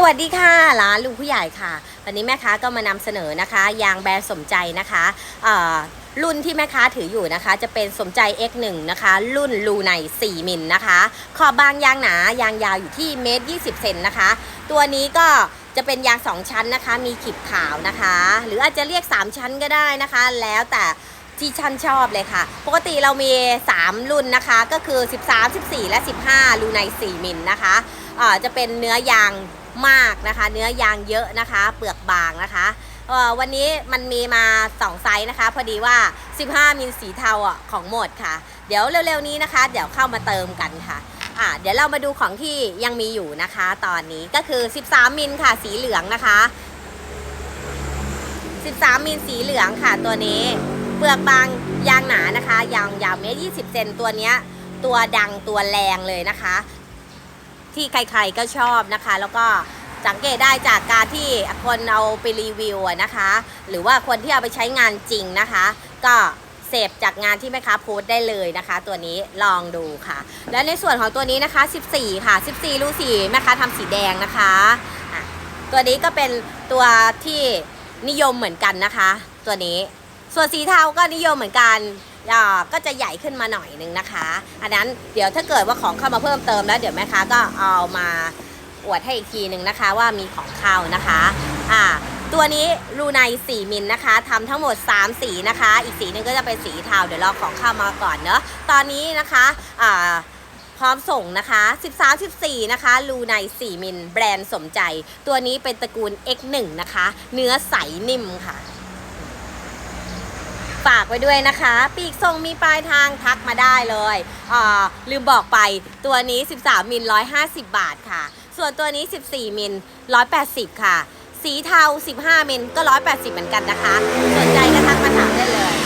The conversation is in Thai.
สวัสดีค่ะร้านลุงผู้ใหญ่ค่ะ วันนี้แม่ค้าก็มานำเสนอนะคะ ยางแบรนด์สมใจนะคะรุ่นที่แม่ค้าถืออยู่นะคะ จะเป็นสมใจ X1 นะคะ รุ่นรูใน 4มิลนะคะ ขอบบางยางหนายางยาวอยู่ที่เมตร20เซนนะคะ ตัวนี้ก็จะเป็นยาง 2 ชั้นนะคะ มีขีดขาวนะคะ หรืออาจจะเรียก 3 ชั้นก็ได้นะคะ แล้วแต่ที่ชั้นชอบเลยค่ะ ปกติเรามี 3 รุ่นนะคะ ก็คือ 13 14 และ 15รูใน 4มิลนะคะเอ่อจะเป็นเนื้อยาง มากนะคะ เนื้อยางเยอะนะคะ เปลือกบางนะคะวันนี้มันมีมา 2 ไซส์นะคะ พอดีว่า 15 มิลสีเทาอะของหมดค่ะ เดี๋ยวเร็วๆนี้นะคะ เดี๋ยวเข้ามาเติมกันค่ะ่ะเดี๋ยวเรามาดูของที่ยังมีอยู่นะคะ ตอนนี้ก็คือ 13 มิลค่ะ สีเหลืองนะคะ 13 มิลสีเหลืองค่ะ ตัวนี้ เปลือกบางยางหนานะคะ ยางยาวเมตร20เซนตัวเนี้ย ตัวดังตัวแรงเลยนะคะ ที่ใครๆก็ชอบนะคะ แล้วก็สังเกตได้จากการที่คนเอาไปรีวิวนะคะ หรือว่าคนที่เอาไปใช้งานจริงนะคะ ก็เสพจากงานที่แม่ค้าโพสต์ได้เลยนะคะ ตัวนี้ลองดูค่ะ และในส่วนของตัวนี้นะคะ 14 ค่ะ 14รูสีแม่ค้าทำสีแดงนะคะะตัวนี้ก็เป็นตัวที่นิยมเหมือนกันนะคะ ตัวนี้ ส่วนสีเทาก็นิยมเหมือนกันอ่าก็จะใหญ่ขึ้นมาหน่อยนึงนะคะ อันนั้นเดี๋ยวถ้าเกิดว่าของเข้ามาเพิ่มเติมแล้วเดี๋ยวแม่ค้าก็เอามาอวดให้อีกทีหนึ่งนะคะว่ามีของเข้านะคะอ่าตัวนี้รูใน4มิลนะคะทำทั้งหมด 3 สีนะคะ อีกสีหนึงก็จะเป็นสีเทาเดี๋ยวรอของเข้ามาก่อนเนอะตอนนี้นะคะอ่าพร้อมส่งนะคะ 13 14 นะคะ รูใน4 มิล แบรนด์สมใจ ตัวนี้เป็นตระกูล X1 นะคะ เนื้อใสนิ่มค่ะ ไว้ด้วยนะคะ ปีกทรงมีปลายทางทักมาได้เลยอ่าลืมบอกไปตัวนี้ 13 มิล 150 บาทค่ะ ส่วนตัวนี้ 14 มิล 180 ค่ะ สีเทา 15 มิลก็ 180 เหมือนกันนะคะ สนใจก็ทักมาถามได้เลย